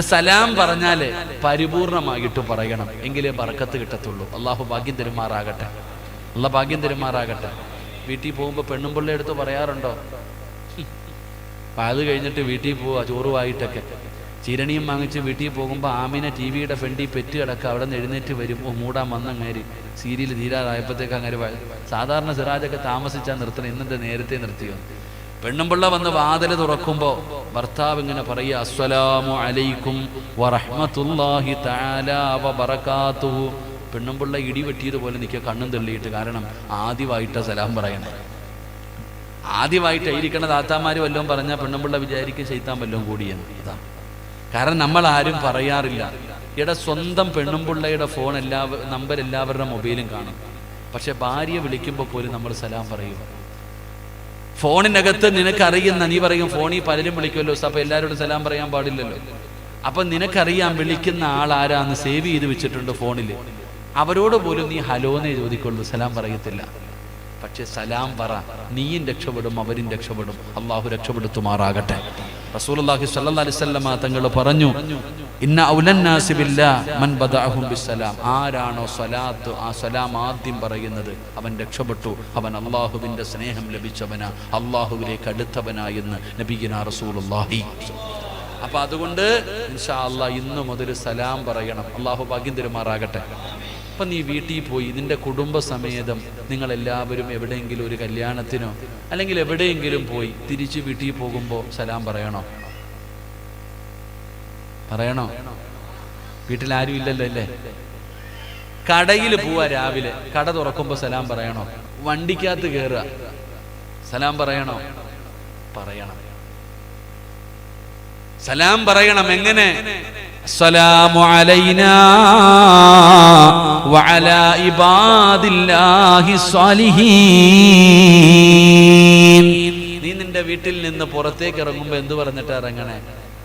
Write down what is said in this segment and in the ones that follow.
സലാം പറഞ്ഞാൽ പരിപൂർണമായിട്ട് പറയണം. എങ്കിലേ ബറക്കത്ത് കിട്ടത്തുള്ളൂ. അള്ളാഹു ഭാഗ്യം തരുമാറാകട്ടെ. അല്ല ഭാഗ്യം തരുമാറാകട്ടെ. വീട്ടിൽ പോകുമ്പോൾ പിള്ളേ എടുത്ത് പറയാറുണ്ടോ? അത് കഴിഞ്ഞിട്ട് വീട്ടിൽ പോവുക ചോറുമായിട്ടൊക്കെ ചിരണിയും വാങ്ങിച്ച് വീട്ടിൽ പോകുമ്പോൾ ആമിനെ ടി വിയുടെ ഫ്രണ്ടിൽ പെറ്റ് കിടക്കുക. അവിടെ നിന്ന് എഴുന്നേറ്റ് വരും. ഓ മൂടാൻ വന്നങ്ങേര്. സീരിയൽ തീരാറായപ്പോഴത്തേക്ക് അങ്ങനെ സാധാരണ സിറാജൊക്കെ താമസിച്ചാൽ നിർത്തണം. ഇന്നത്തെ നേരത്തെ നിർത്തിയോ? പെണ്ണുമ്പിള്ള വന്ന് വാതിൽ തുറക്കുമ്പോൾ ഭർത്താവ് ഇങ്ങനെ പറയുക അസ്സലാമു അലൈക്കും വറഹ്മത്തുള്ളാഹി തആല വബറകാതുഹു. പെണ്ണുമ്പിള്ള ഇടി വെട്ടിയതുപോലെ നിൽക്കുക കണ്ണും തള്ളിയിട്ട് കാരണം ആദ്യമായിട്ട് സലാം പറയണം ആദ്യമായിട്ട് ഇരിക്കണ താത്താമാര് വല്ലതും പറഞ്ഞാൽ പെണ്ണുമ്പിള്ള വിചാരിക്കും ചെയ്ത്താൻ വല്ലതും കൂടിയെന്ന്. അതാ. കാരണം നമ്മൾ ആരും പറയാറില്ല. ഇവിടെ സ്വന്തം പെണ്ണുമ്പിള്ളയുടെ ഫോൺ എല്ലാ നമ്പർ എല്ലാവരുടെ മൊബൈലും കാണും. പക്ഷെ ഭാര്യ വിളിക്കുമ്പോൾ പോലും നമ്മൾ സലാം പറയും ഫോണിനകത്ത് നിനക്കറിയുന്ന നീ പറയും ഫോണിൽ പലരും വിളിക്കുമല്ലോ അപ്പൊ എല്ലാവരോടും സലാം പറയാൻ പാടില്ലല്ലോ. അപ്പൊ നിനക്കറിയാം വിളിക്കുന്ന ആൾ ആരാന്ന് സേവ് ചെയ്ത് വെച്ചിട്ടുണ്ട് ഫോണിൽ അവരോട് പോലും നീ ഹലോന്നേ ചോദിക്കുള്ളൂ സലാം പറയത്തില്ല. പക്ഷെ സലാം പറ നീയും രക്ഷപ്പെടും അവരും രക്ഷപ്പെടും. അള്ളാഹു രക്ഷപ്പെടുത്തുമാറാകട്ടെ. റസൂലുള്ളാഹി സ്വല്ലല്ലാഹി അലൈഹി വസല്ലമ തങ്ങൾ പറഞ്ഞു ഇന്ന ഔലന്നാസി ബില്ലാ മൻ ബദഅഹും ബിസ്സലാം. ആരാണോ സ്വലാത്ത് ആ സലാം ആദ്യം പറയുന്നത് അവൻ രക്ഷപ്പെട്ടു. അവൻ അള്ളാഹുവിന്റെ സ്നേഹം ലഭിച്ചവനാ അള്ളാഹുവിലേക്ക് അടുത്തവനാ എന്ന് നബിഗിന റസൂലുള്ളാഹി. അപ്പൊ അതുകൊണ്ട് ഇൻഷാ അള്ളാഹ് ഇന്ന് മുതൽ സലാം പറയണം. അള്ളാഹു ഭാഗ്യം തരുമാറാകട്ടെ. അപ്പൊ നീ വീട്ടിൽ പോയി ഇതിന്റെ കുടുംബസമേതം നിങ്ങളെല്ലാവരും എവിടെയെങ്കിലും ഒരു കല്യാണത്തിനോ അല്ലെങ്കിൽ എവിടെയെങ്കിലും പോയി തിരിച്ച് വീട്ടിൽ പോകുമ്പോൾ സലാം പറയണോ? പറയണോ? വീട്ടിൽ ആരും ഇല്ലല്ലോ അല്ലേ? കടയിൽ പോവാ രാവിലെ. കട തുറക്കുമ്പോൾ സലാം പറയണോ? വണ്ടിക്കകത്ത് കയറുക സലാം പറയണോ? പറയണം. സലാം പറയണം എങ്ങനെ السلام علينا وعلى عباد الله الصالحين നീ നിന്റെ വീട്ടിൽ നിന്ന് പുറത്തേക്ക് ഇറങ്ങുമ്പോൾ എന്ത് പറഞ്ഞിട്ട് ഇറങ്ങണേ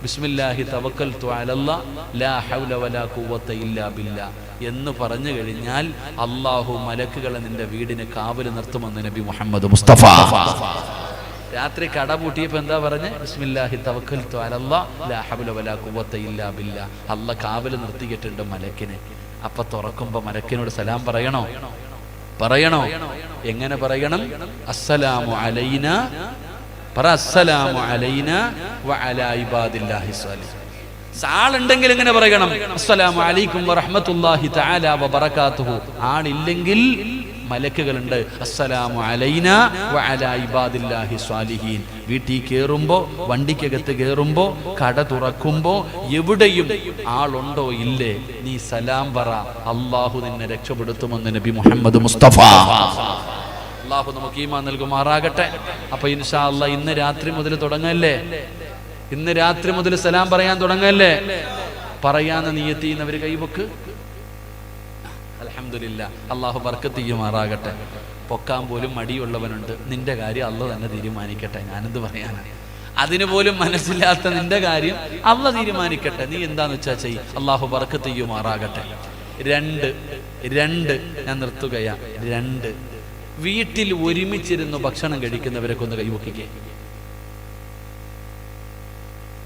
ബിസ്മില്ലാഹി തവക്കൽതു അലല്ലാ ലാ ഹൗല വലാ ഖുവത ഇല്ലാ ബില്ലാ എന്ന് പറഞ്ഞു കഴിഞ്ഞാൽ അള്ളാഹു മലക്കുകളെ നിന്റെ വീടിന് കാവല് നിർത്തുമെന്ന് നബി മുഹമ്മദ് മുസ്തഫ രാത്രി കട പൂട്ടിയപ്പോ എന്താ പറഞ്ഞ്? ബിസ്മില്ലാഹി അല്ല കാവൽ നിർത്തിയിട്ടുണ്ട് മലക്കിനെ. അപ്പൊ തുറക്കുമ്പോ മലക്കിനോട് സലാം പറയണോ? പറയണോ? എങ്ങനെ പറയണം? അസ്സലാമു അലൈന. പറ അസ്സലാമു അലൈന വ അലാ ഇബാദില്ലാഹി സ്വാലിഹ്. ആളുണ്ടെങ്കിൽ എങ്ങനെ പറയണം? അസ്സലാമു അലൈക്കും വറഹ്മത്തുള്ളാഹി തആല വബറകാതുഹു ആളില്ലെങ്കിൽ മലക്കുകളുണ്ട്. അസ്സലാമു അലൈന വ അലാ ഇബാദില്ലാഹി സ്വാലിഹീൻ. വീട്ടിൽ കയറുമ്പോ വണ്ടിക്കകത്ത് കയറുമ്പോ കട തുറക്കുമ്പോ എവിടെയും ആളുണ്ടോ ഇല്ലേ? നീ സലാം പറ. അള്ളാഹു നിന്നെ രക്ഷപ്പെടുത്തുമെന്ന് നബി മുഹമ്മദ് മുസ്തഫ. അള്ളാഹു നമുക്ക് ഈമാൻ നൽകുമാറാകട്ടെ. അപ്പൊ ഇൻഷാ അല്ലാ ഇന്ന് രാത്രി മുതൽ തുടങ്ങല്ലേ? ഇന്ന് രാത്രി മുതൽ സലാം പറയാൻ തുടങ്ങല്ലേ? പറയാന്ന് നീയത്ത് ചെയ്യുന്നവര് കൈവക്ക് അലഹമില്ല അള്ളാഹു ബർക്കത്ത് ചെയ്യുമാറാകട്ടെ. പൊക്കാൻ പോലും മടിയുള്ളവനുണ്ട്. നിന്റെ കാര്യം അല്ല തന്നെ തീരുമാനിക്കട്ടെ. ഞാനെന്ത് പറയാനാണ് അതിന് പോലും മനസ്സില്ലാത്ത നിന്റെ കാര്യം അള്ള തീരുമാനിക്കട്ടെ. നീ എന്താന്ന് വെച്ചാ ചെയ് അള്ളാഹു ബർക്കത്ത് ചെയ്യുമാറാകട്ടെ. രണ്ട് രണ്ട് ഞാൻ നിർത്തുകയാ. രണ്ട് വീട്ടിൽ ഒരുമിച്ചിരുന്ന് ഭക്ഷണം കഴിക്കുന്നവരൊക്കെ ഒന്ന് കൈവക്കിക്കേ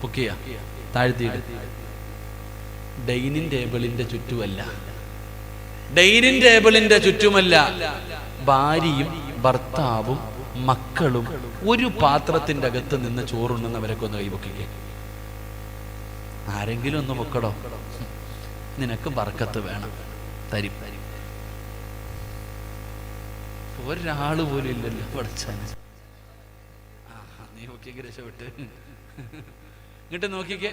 പൊക്കിയ? താഴ്ത്തിയിട്ട് ഡൈനിങ് ടേബിളിന്റെ ചുറ്റുമല്ല. ഡൈനിങ് ടേബിളിന്റെ ചുറ്റുമല്ല ഭാര്യയും ഭർത്താവും മക്കളും ഒരു പാത്രത്തിന്റെ അകത്ത് നിന്ന് ചോറുണ്ണുന്നവരൊക്കെ ഒന്ന് കൈപൊക്കിക്കേ ആരെങ്കിലും ഒന്ന് പൊക്കടോ. നിനക്ക് ബർക്കത്ത് വേണം. തരി. ഒരാൾ പോലും ഇല്ലല്ലോ പഠിച്ചാൽ നീ രക്ഷപ്പെട്ട്. ഇങ്ങോട്ട് നോക്കിക്കേ.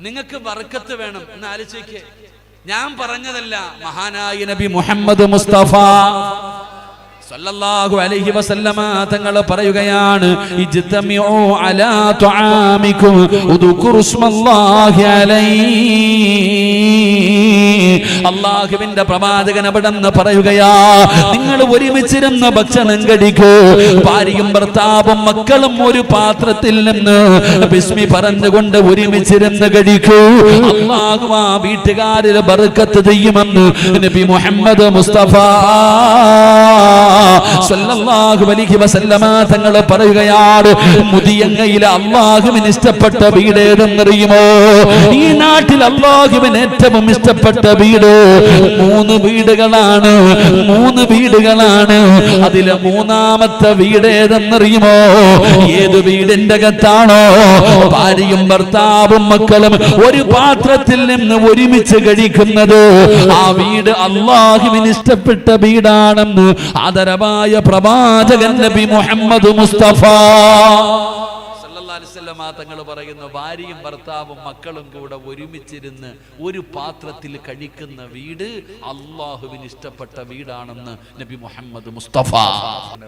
നിങ്ങൾക്ക് ബർക്കത്ത് വേണം. എന്ന് ആലോചിക്കേ ഞാൻ പറഞ്ഞതല്ല മഹാനായ നബി മുഹമ്മദ് മുസ്തഫ. സല്ലല്ലാഹു അലൈഹി വസല്ലമ തങ്ങൾ പറയുകയാണ് ഇജ്തമിഉ അലാ തുആമികും ഉദ്കുറു സ്മല്ലാഹി അലൈഹി. അല്ലാഹുവിന്റെ പ്രവാചകൻ അവിടെന്ന് പറയുകയാ നിങ്ങൾ ഒരുമിച്ചിരുന്ന് ഭക്ഷണം കഴിക്കൂ ഭാര്യയും ഭർത്താവും മക്കളും ഒരു പാത്രത്തിൽ നിന്ന് ബിസ്മി പറഞ്ഞുകൊണ്ട് ഒരുമിച്ചിരുന്ന് കഴിക്കൂ. അല്ലാഹു ആ വീട്ടുകാരിൽ ബർക്കത്ത് ചെയ്യുമെന്ന് നബി മുഹമ്മദ് മുസ്തഫ തങ്ങൾ പറയുകയാണ് മുതിയങ്ങയിലെ അള്ളാഹുവിന് ഇഷ്ടപ്പെട്ട വീട് ഏതെന്നറിയുമോ ഈ നാട്ടിൽ അള്ളാഹുവിന് ഏറ്റവും ഇഷ്ടപ്പെട്ട വീട് മൂന്ന് വീടുകളാണ് മൂന്ന് വീടുകളാണ്. അതിലെ മൂന്നാമത്തെ വീട് ഏതെന്നറിയുമോ ഏത് വീടിന്റെ അകത്താണോ? ഭാര്യയും ഭർത്താവും മക്കളും ഒരു പാത്രത്തിൽ നിന്ന് ഒരുമിച്ച് കഴിക്കുന്നത് ആ വീട് അള്ളാഹുവിന് ഇഷ്ടപ്പെട്ട വീടാണെന്ന് ആദരവായ പ്രവാചകൻ നബി മുഹമ്മദ് മുസ്തഫ. സല്ലല്ലാഹു അലൈഹി വസല്ലമ തങ്ങൾ പറയുന്നു ഭാര്യയും ഭർത്താവും മക്കളും കൂടെ ഒരുമിച്ചിരുന്ന് ഒരു പാത്രത്തിൽ കഴിക്കുന്ന വീട് അള്ളാഹുവിന് ഇഷ്ടപ്പെട്ട വീടാണെന്ന് നബി മുഹമ്മദ് മുസ്തഫ.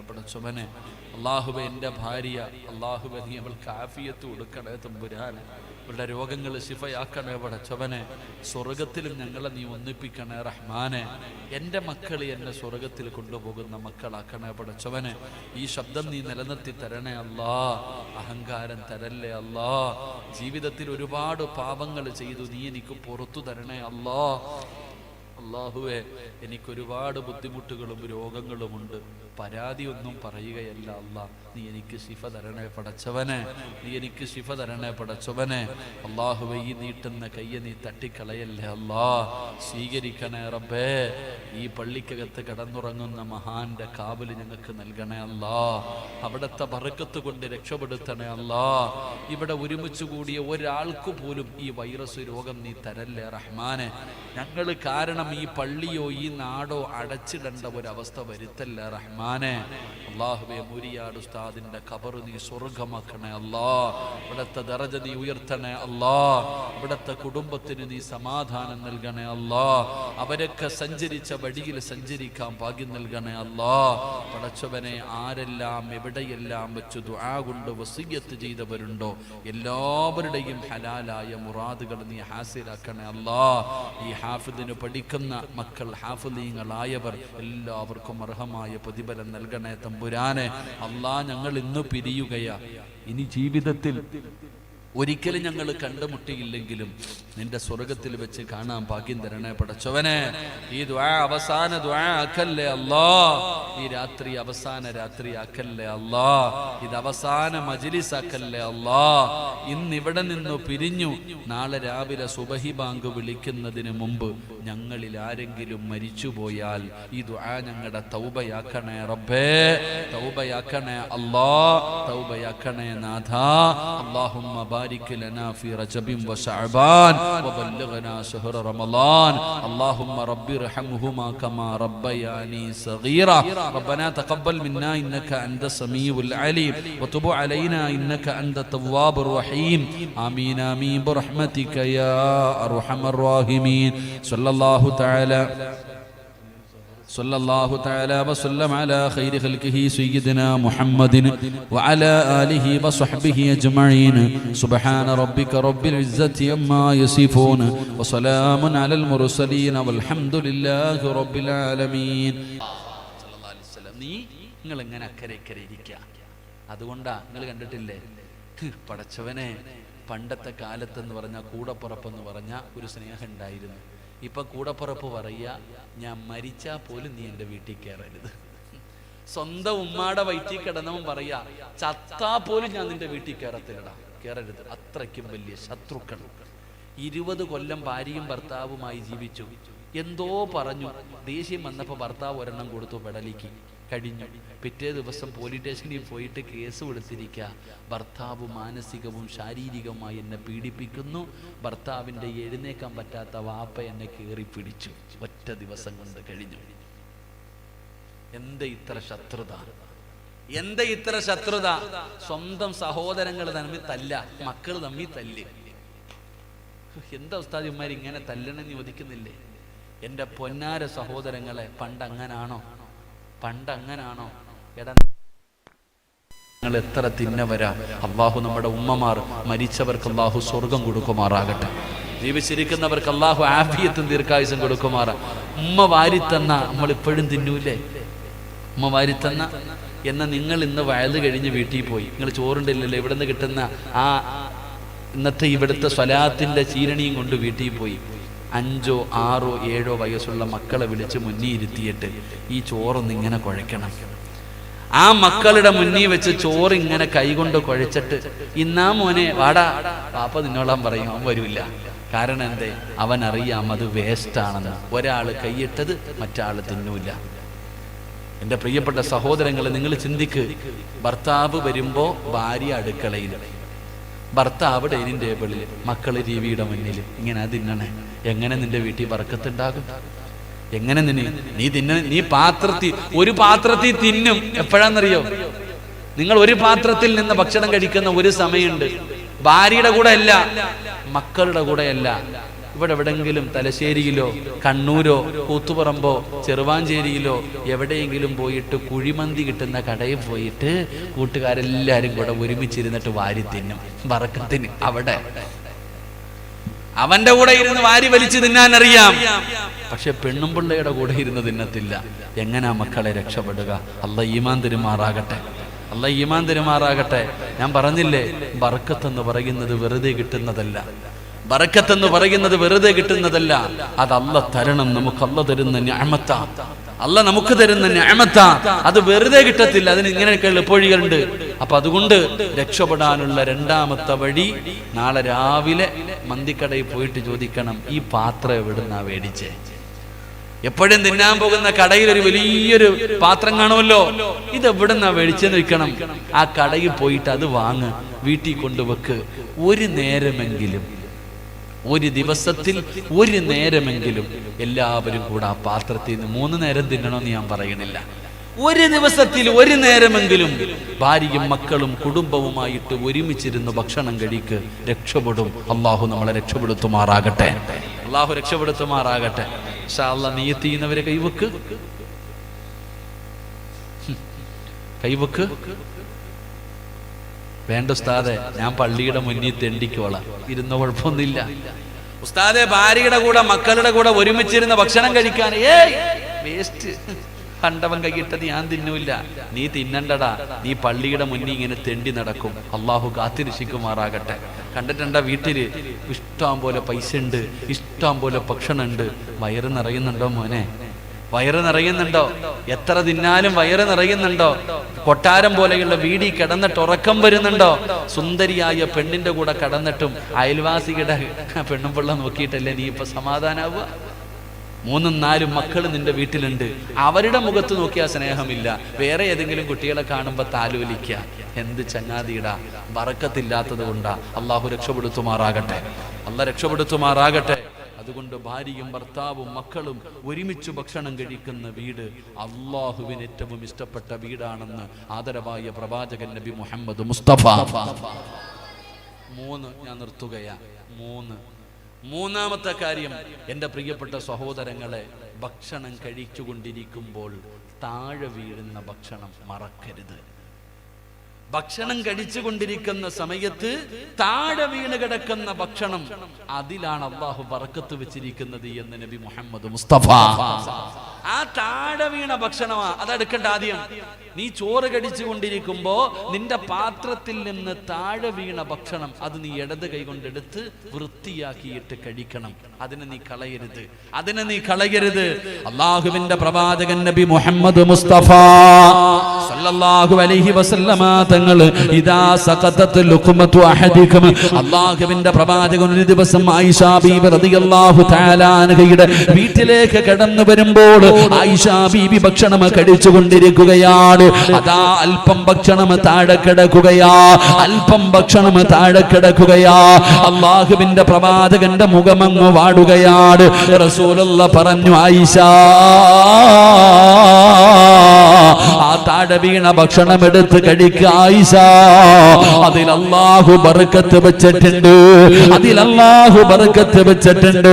പടച്ചവനെ അള്ളാഹുബെ എന്റെ ഭാര്യ അള്ളാഹുബ നീ അവൾക്ക് ആഫിയത്ത് കൊടുക്കണേ തമ്പുരാനെ. അവളുടെ രോഗങ്ങൾ ശിഫയാക്കണേ പടച്ചവനെ സ്വർഗത്തിലും ഞങ്ങളെ നീ ഒന്നിപ്പിക്കണേ റഹ്മാനെ. എന്റെ മക്കൾ എന്നെ സ്വർഗത്തിൽ കൊണ്ടുപോകുന്ന മക്കളാക്കണേ പടച്ചവനെ ഈ ശബ്ദം നീ നിലനിർത്തി തരണേ അല്ലാ. അഹങ്കാരം തരല്ലേ അല്ലാ. ജീവിതത്തിൽ ഒരുപാട് പാപങ്ങൾ ചെയ്തു നീ എനിക്ക് പുറത്തു തരണേ അല്ലാ. അള്ളാഹുവെ എനിക്കൊരുപാട് ബുദ്ധിമുട്ടുകളും രോഗങ്ങളുമുണ്ട്. പരാതിയൊന്നും പറയുകയല്ല അല്ല നീ എനിക്ക് ശിഫ തരണേ പടച്ചവനെ. നീ എനിക്ക് ശിഫ തരണേ പടച്ചവനെ. അള്ളാഹുവെ ഈ നീട്ടുന്ന കയ്യെ നീ തട്ടിക്കളയല്ലേ അല്ലാ സ്വീകരിക്കണേ റബ്ബേ. ഈ പള്ളിക്കകത്ത് കടന്നുറങ്ങുന്ന മഹാന്റെ കാവൽ ഞങ്ങൾക്ക് നൽകണേ അല്ലാ അവിടത്തെ പറക്കത്ത് കൊണ്ട് രക്ഷപ്പെടുത്തണേ അല്ലാ ഇവിടെ ഒരുമിച്ച് കൂടിയ ഒരാൾക്ക് പോലും ഈ വൈറസ് രോഗം നീ തരല്ലേ റഹ്മാനെ. ഞങ്ങൾ കാരണം ഈ പള്ളിയോ ഈ നാടോ അടച്ചിടേണ്ട ഒരവസ്ഥ വരുത്തല്ല റഹ്മാനെ? അള്ളാഹുബെ മുരിയാട് ഉസ്താദിന്റെ കബർ നീ സ്വർഗമാക്കണേ അല്ലാ. ഇവിടത്തെ ദറജ നീ ഉയർത്തണേ അല്ലാ. ഇവിടത്തെ കുടുംബത്തിന് നീ സമാധാനം നൽകണേ അല്ലാ. അവരൊക്കെ സഞ്ചരിച്ച വഴിയിൽ സഞ്ചരിക്കാൻ ഭാഗ്യം നൽകണേ അല്ലാ. പടച്ചവനെ ആരെല്ലാം എവിടെയെല്ലാം വെച്ച് ദുആ കൊണ്ട് വസീയത്ത് ചെയ്തവരുണ്ടോ എല്ലാവരുടെയും ഹലാലായ മുറാദുകൾ നീ ഹാസിലാക്കണേ അല്ലാ. ഈ ഹാഫിദിന് പഠിക്കുന്ന മക്കൾ ഹാഫുദീങ്ങളായവർ എല്ലാവർക്കും അർഹമായ പ്രതിഫലം നൽകണേ തമ്പുരാനെ. അല്ലാ ഞങ്ങൾ ഇന്ന് പിരിയുകയാ. ഇനി ജീവിതത്തിൽ ഒരിക്കലും ഞങ്ങൾ കണ്ടുമുട്ടിയില്ലെങ്കിലും നിന്റെ സ്വർഗത്തിൽ വെച്ച് കാണാൻ ഭാഗ്യം തരണേ പടച്ചവനെ. ഈ ദ്വാ അവസാന ദ്വാ അല്ലോ. ഈ രാത്രി അവസാന രാത്രി ആക്കല്ലേ അല്ലോ. ഇത് അവസാന മജിലിസ് ആക്കല്ലേ അല്ലോ. ഇന്ന് ഇവിടെ നിന്ന് പിരിഞ്ഞു. നാളെ രാവിലെ സുബഹി ബാങ്ക് വിളിക്കുന്നതിന് മുമ്പ് ഞങ്ങളിൽ ആരെങ്കിലും മരിച്ചുപോയാൽ ഈ ദ്വാ ഞങ്ങളുടെ തൗബയാക്കണേ റബ്ബേ. തൗബയാക്കണേ അല്ലോ. തൗബയാക്കണേ നാഥ. അള്ളാഹുമ്മ بارك لنا في رجب وشعبان وبلغنا شهر رمضان. اللهم رب ارحمهما كما ربياني صغيرا. ربنا تقبل منا إنك أنت السميع العليم. وتب علينا إنك أنت التواب الرحيم. آمين آمين. برحمتك يا أرحم الراحمين. صلى الله تعالى صلى الله تعالى وسلم على خير خلقه سيدنا محمد وعلى آله وصحبه أجمعين سبحان ربك رب العزة عما يصفون وسلام على المرسلين والحمد لله رب العالمين നീ നിങ്ങൾ എങ്ങനെ അക്കരെ ഇക്കരെ ഇരിക്കുക അതുകൊണ്ടാ നിങ്ങൾ കണ്ടിട്ടില്ലേ ഹ്, പടച്ചവനെ പണ്ടത്തെ കാലത്തെന്ന് പറഞ്ഞ കൂടപ്പുറപ്പെന്ന് പറഞ്ഞ ഒരു സ്നേഹം ഉണ്ടായിരുന്നു ഇപ്പൊ കൂടപ്പുറപ്പ് പറയുക ഞാൻ മരിച്ചാ പോലും നീ എന്റെ വീട്ടിൽ കയറരുത് സ്വന്തം ഉമ്മാടെ വയറ്റിൽ കിടന്നവൻ പറയാ ചത്താ പോലും ഞാൻ നിന്റെ വീട്ടിൽ കയറത്തില്ലടാ കയറരുത് അത്രയ്ക്കും വലിയ ശത്രുക്കൾ. ഇരുപത് കൊല്ലം ഭാര്യയും ഭർത്താവുമായി ജീവിച്ചു. എന്തോ പറഞ്ഞു. ദേഷ്യം വന്നപ്പോൾ ഭർത്താവ് ഒരെണ്ണം കൊടുത്തു പെടലിക്ക്. കഴിഞ്ഞു. പിറ്റേ ദിവസം പോലീസ് സ്റ്റേഷനിൽ പോയിട്ട് കേസ് കൊടുത്തിരിക്കുക ഭർത്താവ് മാനസികവും ശാരീരികവുമായി എന്നെ പീഡിപ്പിക്കുന്നു. ഭർത്താവിന്റെ എഴുന്നേക്കാൻ പറ്റാത്ത വാപ്പ എന്നെ കയറി പിടിച്ചു. ഒറ്റ ദിവസം കൊണ്ട് കഴിഞ്ഞു. എന്ത് ഇത്ര ശത്രുത? എന്ത് ഇത്ര ശത്രുത? സ്വന്തം സഹോദരങ്ങൾ തമ്മിൽ തല്ല. മക്കൾ തമ്മിൽ തല്ല്. എന്താ ഉസ്താദിമാർ ഇങ്ങനെ തല്ലണെന്ന് ചോദിക്കുന്നില്ലേ? എന്റെ പൊന്നാര സഹോദരങ്ങളെ പണ്ട് അങ്ങനാണോ? പണ്ട് അങ്ങനാണോ നിങ്ങൾ എത്ര തിന്നവരാ? അള്ളാഹു നമ്മുടെ ഉമ്മമാർ മരിച്ചവർക്ക് അള്ളാഹു സ്വർഗം കൊടുക്കുമാറാകട്ടെ. ജീവിച്ചിരിക്കുന്നവർക്ക് അള്ളാഹു ആഫിയത്തും ദീർഘായുസം കൊടുക്കുമാറാ. ഉമ്മ വാരിത്തന്ന നമ്മൾ ഇപ്പോഴും തിന്നൂലേ? ഉമ്മ വാരിത്തന്ന? എന്ന നിങ്ങൾ ഇന്ന് വയത് കഴിഞ്ഞ് വീട്ടിൽ പോയി. നിങ്ങൾ ചോറുണ്ടില്ലല്ലോ ഇവിടെ നിന്ന് കിട്ടുന്ന ആ ഇന്നത്തെ ഇവിടുത്തെ സ്വലാത്തിന്റെ ചീരണിയും കൊണ്ട് വീട്ടിൽ പോയി. അഞ്ചോ ആറോ ഏഴോ വയസ്സുള്ള മക്കളെ വിളിച്ച് മുന്നിൽ ഇരുത്തിയിട്ട് ഈ ചോറൊന്ന് ഇങ്ങനെ കുഴയ്ക്കണം. ആ മക്കളുടെ മുന്നിൽ വെച്ച് ചോറ് ഇങ്ങനെ കൈകൊണ്ട് കുഴച്ചിട്ട് ഇന്നാ മോനെ വാടാ പാപ്പ നിന്നോളാൻ പറയും അവൻ വരില്ല കാരണം എന്തേ? അവൻ അറിയാം അത് വേസ്റ്റ് ആണെന്ന് ഒരാൾ കൈയിട്ടത് മറ്റാൾ തിന്നൂല. എന്റെ പ്രിയപ്പെട്ട സഹോദരങ്ങൾ നിങ്ങൾ ചിന്തിക്ക്. ഭർത്താവ് വരുമ്പോ ഭാര്യ അടുക്കളയിൽ ഭർത്താവ് ഡൈനിങ് ടേബിളിൽ മക്കൾ ടി മുന്നിൽ ഇങ്ങനെ തിന്നണേ. എങ്ങനെ നിന്റെ വീട്ടിൽ വറക്കത്തുണ്ടാകും? എങ്ങനെ നിന്നെ നീ തിന്ന നീ പാത്രത്തിൽ ഒരു പാത്രത്തിൽ തിന്നും. എപ്പോഴാന്നറിയോ? നിങ്ങൾ ഒരു പാത്രത്തിൽ നിന്ന് ഭക്ഷണം കഴിക്കുന്ന ഒരു സമയമുണ്ട്. ഭാര്യയുടെ കൂടെ അല്ല മക്കളുടെ കൂടെ അല്ല ഇവിടെ എവിടെങ്കിലും തലശ്ശേരിയിലോ കണ്ണൂരോ കൂത്തുപറമ്പോ ചെറുവാഞ്ചേരിയിലോ എവിടെയെങ്കിലും പോയിട്ട് കുഴിമന്തി കിട്ടുന്ന കടയിൽ പോയിട്ട് കൂട്ടുകാരെല്ലാരും കൂടെ ഒരുമിച്ചിരുന്നിട്ട് വാരി തിന്നും. വറക്കത്തിന് അവിടെ. അവന്റെ കൂടെ ഇരുന്ന് വാരി വലിച്ചു തിന്നാൻ അറിയാം. പക്ഷെ പെണ്ണും പിള്ളയുടെ കൂടെ ഇരുന്ന് തിന്നത്തില്ല. എങ്ങനാ മക്കളെ രക്ഷപ്പെടുക? അല്ല ഈമാൻ തിരുമാറാകട്ടെ. അല്ല ഈമാൻ തിരുമാറാകട്ടെ. ഞാൻ പറഞ്ഞില്ലേ ബർക്കത്തെന്ന് പറയുന്നത് വെറുതെ കിട്ടുന്നതല്ല. ബറക്കത്തെന്ന് പറയുന്നത് വെറുതെ കിട്ടുന്നതല്ല. അത് തരണം നമുക്ക് അല്ല തരുന്ന ഞാമത്ത. അല്ല നമുക്ക് തരുന്ന ഞാമത്ത അത് വെറുതെ കിട്ടത്തില്ല. അതിന് ഇങ്ങനെയൊക്കെ എളുപ്പവഴികളുണ്ട് അപ്പൊ അതുകൊണ്ട് രക്ഷപ്പെടാനുള്ള രണ്ടാമത്തെ വഴി നാളെ രാവിലെ മന്തിക്കടയിൽ പോയിട്ട് ചോദിക്കണം ഈ പാത്രം എവിടുന്നാ മേടിച്ചേ? എപ്പോഴും തിന്നാൻ പോകുന്ന കടയിൽ ഒരു വലിയൊരു പാത്രം കാണുമല്ലോ. ഇത് എവിടുന്നാ മേടിച്ചെന്ന് വെക്കണം ആ കടയിൽ പോയിട്ട് അത് വാങ്ങ് വീട്ടിൽ കൊണ്ടുവെക്ക്. ഒരു നേരമെങ്കിലും ഒരു ദിവസത്തിൽ ഒരു നേരമെങ്കിലും എല്ലാവരും കൂടെ ആ പാത്രത്തിൽ നിന്ന് മൂന്ന് നേരം തിന്നണമെന്ന് ഞാൻ പറയുന്നില്ല. ഒരു ദിവസത്തിൽ ഒരു നേരമെങ്കിലും ഭാര്യയും മക്കളും കുടുംബവുമായിട്ട് ഒരുമിച്ചിരുന്ന് ഭക്ഷണം കഴിക്ക് രക്ഷപ്പെടും. അള്ളാഹു നമ്മളെ രക്ഷപ്പെടുത്തുമാറാകട്ടെ. അള്ളാഹു രക്ഷപ്പെടുത്തുമാറാകട്ടെ. പക്ഷെ നീ എത്തിയുന്നവരെ കൈവക്ക്. കൈവക്ക്. വേണ്ട ഉസ്താദെ ഞാൻ പള്ളിയുടെ മുന്നിൽ തെണ്ടിക്കോളാം. ഇരുന്ന കുഴപ്പമൊന്നുമില്ല. ഉസ്താദെ ഭാര്യയുടെ കൂടെ മക്കളുടെ കൂടെ ഒരുമിച്ചിരുന്ന് ഭക്ഷണം കഴിക്കാൻ. ഏയ് വേസ്റ്റ്. കണ്ടവൻ കൈയിട്ടത് ഞാൻ തിന്നൂല്ല. നീ തിന്നണ്ടടാ. നീ പള്ളിയുടെ മുന്നിൽ ഇങ്ങനെ തെണ്ടി നടക്കും. അള്ളാഹു കാത്തിരിശിക്കുമാറാകട്ടെ കണ്ടിട്ടുണ്ട വീട്ടിൽ? ഇഷ്ടം പോലെ പൈസ ഉണ്ട് ഇഷ്ടം പോലെ ഭക്ഷണം ഉണ്ട് വയറ് നിറയുന്നുണ്ടോ മോനെ? വയറ് നിറയുന്നുണ്ടോ? എത്ര തിന്നാലും വയറ് നിറയുന്നുണ്ടോ? കൊട്ടാരം പോലെയുള്ള വീടി കിടന്നിട്ട് ഉറക്കം വരുന്നുണ്ടോ? സുന്ദരിയായ പെണ്ണിന്റെ കൂടെ കടന്നിട്ടും അയൽവാസിയുടെ പെണ്ണും പിള്ള നോക്കിയിട്ടല്ലേ നീ ഇപ്പൊ സമാധാനാവുക? മൂന്നും നാലും മക്കൾ നിന്റെ വീട്ടിലുണ്ട്. അവരുടെ മുഖത്ത് നോക്കിയാൽ സ്നേഹമില്ല. വേറെ ഏതെങ്കിലും കുട്ടികളെ കാണുമ്പോ താലോലിക്ക. എന്ത് ചങ്ങാതിയിടാ വറക്കത്തില്ലാത്തത് കൊണ്ടാ. അള്ളാഹു രക്ഷപ്പെടുത്തുമാറാകട്ടെ. അല്ല രക്ഷപ്പെടുത്തുമാറാകട്ടെ. അതുകൊണ്ട് ഭാര്യയും ഭർത്താവും മക്കളും ഒരുമിച്ച് ഭക്ഷണം കഴിക്കുന്ന വീട് അള്ളാഹുവിന് ഏറ്റവും ഇഷ്ടപ്പെട്ട വീടാണെന്ന് ആദരവായ പ്രവാചകൻ നബി മുഹമ്മദ് മുസ്തഫ. മൂന്ന് ഞാൻ നിർത്തുകയാ. മൂന്ന്. മൂന്നാമത്തെ കാര്യം എന്റെ പ്രിയപ്പെട്ട സഹോദരങ്ങളെ ഭക്ഷണം കഴിച്ചുകൊണ്ടിരിക്കുമ്പോൾ താഴെ വീഴുന്ന ഭക്ഷണം മറക്കരുത്. ഭക്ഷണം കഴിച്ചുകൊണ്ടിരിക്കുന്ന സമയത്ത് താഴെ വീണ് കിടക്കുന്ന ഭക്ഷണം അതിലാണ് അള്ളാഹു പറക്കത്ത് വെച്ചിരിക്കുന്നത് എന്ന് നബി മുഹമ്മദ് മുസ്തഫ. ആ താഴെ വീണ ഭക്ഷണമാ അതെടുക്കണ്ട ആദ്യം. നീ ചോറ് കടിച്ചുകൊണ്ടിരിക്കുമ്പോ നിന്റെ പാത്രത്തിൽ നിന്ന് താഴെ വീണ ഭക്ഷണം അത് നീ ഇടത് കൈകൊണ്ടെടുത്ത് വൃത്തിയാക്കിയിട്ട് കഴിക്കണം. അതിനെ നീ കളയരുത്. അതിനെ നീ കളയരുത്. അള്ളാഹുവിന്റെ പ്രവാചകൻ നബി മുഹമ്മദ് മുസ്തഫ. സല്ലല്ലാഹു അലൈഹി വസല്ലമ ഇദാ പ്രവാചകൻ ഒരു ദിവസം ബീബി റളിയല്ലാഹു തആല വീട്ടിലേക്ക് കടന്നു വരുമ്പോൾ ആയിഷ ബീബി ഭക്ഷണം അതാ അല്പം ഭക്ഷണം താഴെ കിടക്കുകയാ അല്പം ഭക്ഷണം താഴെ കിടക്കുകയാ. അള്ളാഹുവിന്റെ പ്രവാചകന്റെ മുഖമങ്ങ് വാടുകയാണ്. റസൂലുള്ള പറഞ്ഞു ആയിഷ ആ താഴെ വീണ ഭക്ഷണം എടുത്ത് കഴിക്കുക അതിൽ ബർക്കത്ത് വെച്ചിട്ടുണ്ട്. അതിൽ അള്ളാഹു ബർക്കത്ത് വെച്ചിട്ടുണ്ട്.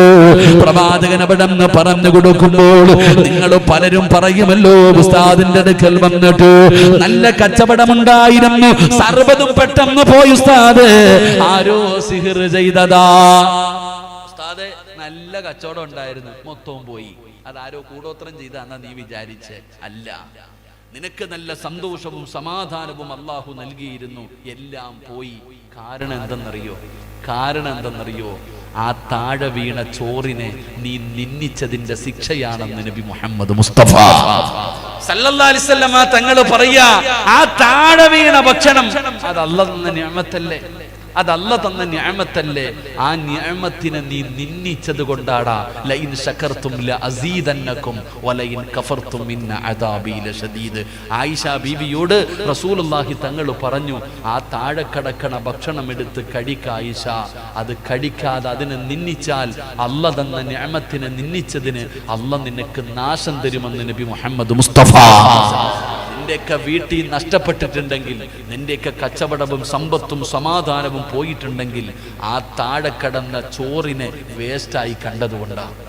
പ്രവാചകൻ അവിടെ നിന്ന് പറഞ്ഞു കൊടുക്കുമ്പോൾ നിങ്ങൾ പലരും പറയുമല്ലോ ഉസ്താദിന്റെ അടുക്കൽ വന്നിട്ട് നല്ല കച്ചവടമുണ്ടായിരുന്നു സർവതും പെട്ടെന്ന് പോയി ഉസ്താദ്. ആരോ സിഹിർ ചെയ്തതാ. ഉസ്താദ് നല്ല കച്ചവടം ഉണ്ടായിരുന്നു മൊത്തവും പോയി. അതാരോ കൂടോത്രം ചെയ്താന്നാ നീ വിചാരിച്ചേ? അല്ല. നിനക്ക് നല്ല സന്തോഷവും സമാധാനവും അള്ളാഹു നൽകിയിരുന്നു. എല്ലാം പോയി. കാരണം എന്തെന്നറിയോ? കാരണം എന്തെന്നറിയോ? ആ താഴെ വീണ ചോറിനെ നീ നിന്നിച്ചതിന്റെ ശിക്ഷയാണെന്ന് നബി മുഹമ്മദ് മുസ്തഫ. വസല്ലമ തങ്ങൾ പറയാ ആ താഴെ വീണ ഭക്ഷണം അത് അല്ലെന്ന ഞാമത്തല്ലേ അത് അല്ല തന്ന ഞാമത്തല്ലേ? ആ ഞാമത്തിനെ നീ നിന്ദിച്ചത് കൊണ്ടാടാ. ലൈൻ ആയിഷ ബീവിയോട് റസൂലുള്ളാഹി തങ്ങൾ പറഞ്ഞു ആ താഴെ കടക്കണ ഭക്ഷണം എടുത്ത് കഴിക്ക ആയിഷ. അത് കഴിക്കാതെ അതിനെ നിന്നിച്ചാൽ അല്ല തന്ന ഞാമത്തിനെ നിന്ദിച്ചതിന് അല്ല നിനക്ക് നാശം തരുമെന്ന് നബി മുഹമ്മദ് മുസ്തഫ. നിന്റെയൊക്കെ വീട്ടിൽ നഷ്ടപ്പെട്ടിട്ടുണ്ടെങ്കിൽ നിന്റെയൊക്കെ കച്ചവടവും സമ്പത്തും സമാധാനവും പോയിട്ടുണ്ടെങ്കിൽ ആ താഴെ കടന്ന ചോറിനെ വേസ്റ്റായി കണ്ടതുകൊണ്ടാണ്